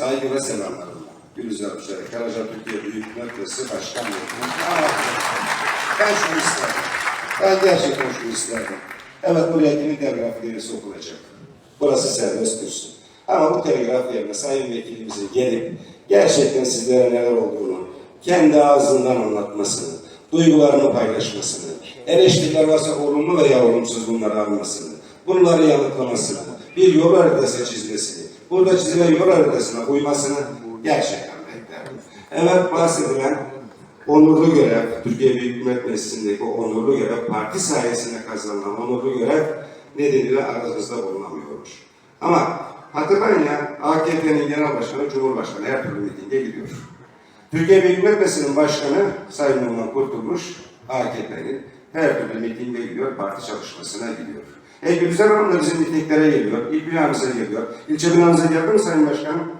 Saygı selamlarımla. Gülüzar Hüseyin, Karaca Türkiye Büyük Merkezi Başkan Vekili. Ben şunu isterdim. Ben gerçekten şunu isterdim. Evet buraya kimin telgraf derisi okunacak. Burası serbest dursun. Ama bu telgraf yerine Sayın Vekilimize gelip gerçekten sizlere neler olduğunu kendi ağzından anlatmasını, duygularını paylaşmasını, eleştiriler varsa olumlu veya olumsuz bunları almasını, bunları yanıtlamasını, bir yol haritası çizmesini, burada çizilen yol haritasına uymasını gerçekten beklerdim. Evet bahsedilen onurlu görev, Türkiye Büyük Millet Meclisi'ndeki o onurlu görev, parti sayesinde kazanılan onurlu görev nedeniyle aramızda bulunamıyormuş. Ama hatırlayın ya, AKP'nin genel başkanı, Cumhurbaşkanı her türlü mitinge gidiyor. Türkiye Büyük Millet Meclisi'nin başkanı Sayın Numan Kurtulmuş, AKP'nin her türlü mitinge gidiyor, parti çalışmasına gidiyor. E Gülser Hanım da bizim mitinglere geliyor, il binamıza geliyor. İlçe binamıza geldi mi Sayın Başkanım?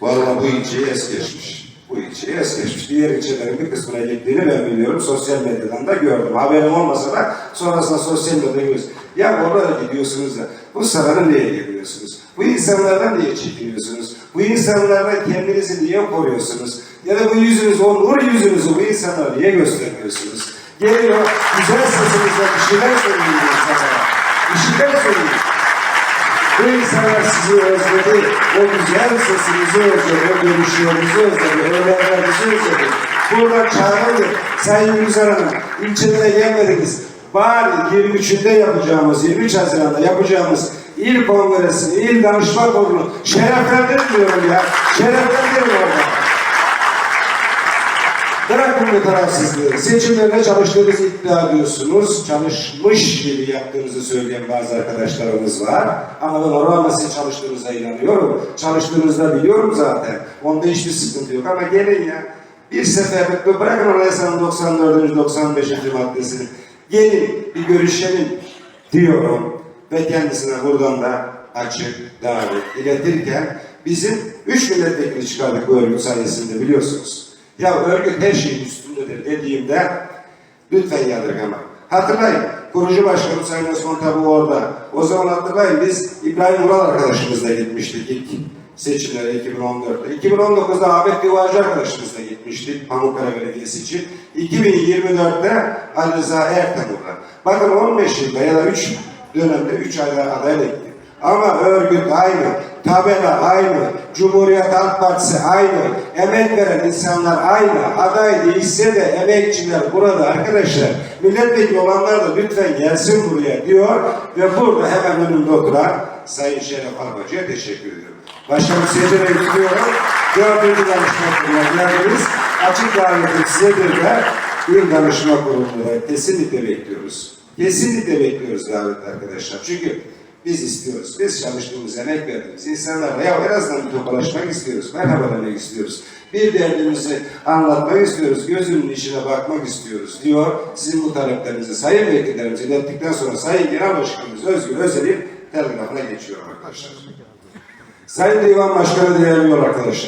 Vallahi bu ilçeyi es geçmiş. Bu ilçeyi es geçmiş. Diğer ilçelerin bir kısmına gittiğini ben biliyorum. Sosyal medyadan da gördüm. Haberim olmasa da sonrasında sosyal medyada görüyoruz. Ya orada gidiyorsunuz da bu sarana niye geliyorsunuz? Bu insanlardan niye çekiliyorsunuz? Bu insanlardan kendinizi niye koruyorsunuz? Ya da bu yüzünüzü, o nur yüzünüzü bu insanlara niye göstermiyorsunuz? Gelin o güzel sesinizle bir şeyler söyleyin insanlara. Bir şeyler söyleyin. Bu insanlar sizi özledi. O güzel sesinizi özledi. O görüşlerinizi özledi. Öğrenlerinizi özledi. Burada çağırdı. Sayın Güzel Hanım, ilçelere gelmediniz. Bari 23'ünde yapacağımız, 23 Haziran'da yapacağımız il kongresini, il danışma kurulu şereflendirin diyorum ya. Şereflendirin orada. Bırakın bu tarafsızlığı. Seçimlerde çalıştığınızı iddia ediyorsunuz. Çalışmış gibi yaptığınızı söyleyen bazı arkadaşlarımız var. Ama ben orada sizin çalıştığınıza inanıyorum. Çalıştığınızda biliyorum zaten. Onda hiçbir sıkıntı yok. Ama gelin ya. Bir seferlik bırakın Anayasanın 94. 95. maddesini. Gelin bir görüşelim diyorum. Ve kendisine buradan da açık davet iletirken bizim üç milletvekili çıkardık bu örgüt sayesinde biliyorsunuz. Ya örgüt her şeyin üstündedir dediğimde lütfen yadırgama. Hatırlayın, kurucu başkanım Sayın Osman Tabu orada. O zaman hatırlayın biz İbrahim Vural arkadaşımızla gitmiştik ilk seçimlere 2014'te. 2019'da Ahmet Divarcı arkadaşımızla gitmiştik Pamukkale Belediyesi için. 2024'te Ali Rıza Ertemur'la. Bakın 15 yılda ya da 3 dönemde 3 ayda adayla gittik. Ama örgüt aynı, tabela aynı, Cumhuriyet Halk Partisi aynı, emek veren insanlar aynı, aday değilse de emekçiler burada arkadaşlar, milletvekili olanlar da lütfen gelsin buraya diyor ve burada hemen önümde oturan Sayın Şeref Albacı'ya teşekkür ediyorum. Başkanım de gidiyorum. Dördüncü danışma kuruluna geldiniz. Açık davetim sizedir de bir danışma kuruluna kesinlikle bekliyoruz. Kesinlikle bekliyoruz davet arkadaşlar. Çünkü biz istiyoruz. Biz çalıştığımız, emek verdiğimiz insanlarla ya en azından bir tokalaşmak istiyoruz. Merhaba demek istiyoruz. Bir derdimizi anlatmak istiyoruz. Gözünün içine bakmak istiyoruz diyor. Sizin bu taleplerinizi sayın vekillerimize ilettikten sonra Sayın Genel Başkanımız Özgür Özel'in telgrafına geçiyor arkadaşlar. Sayın Divan Başkanı değerli arkadaşlar.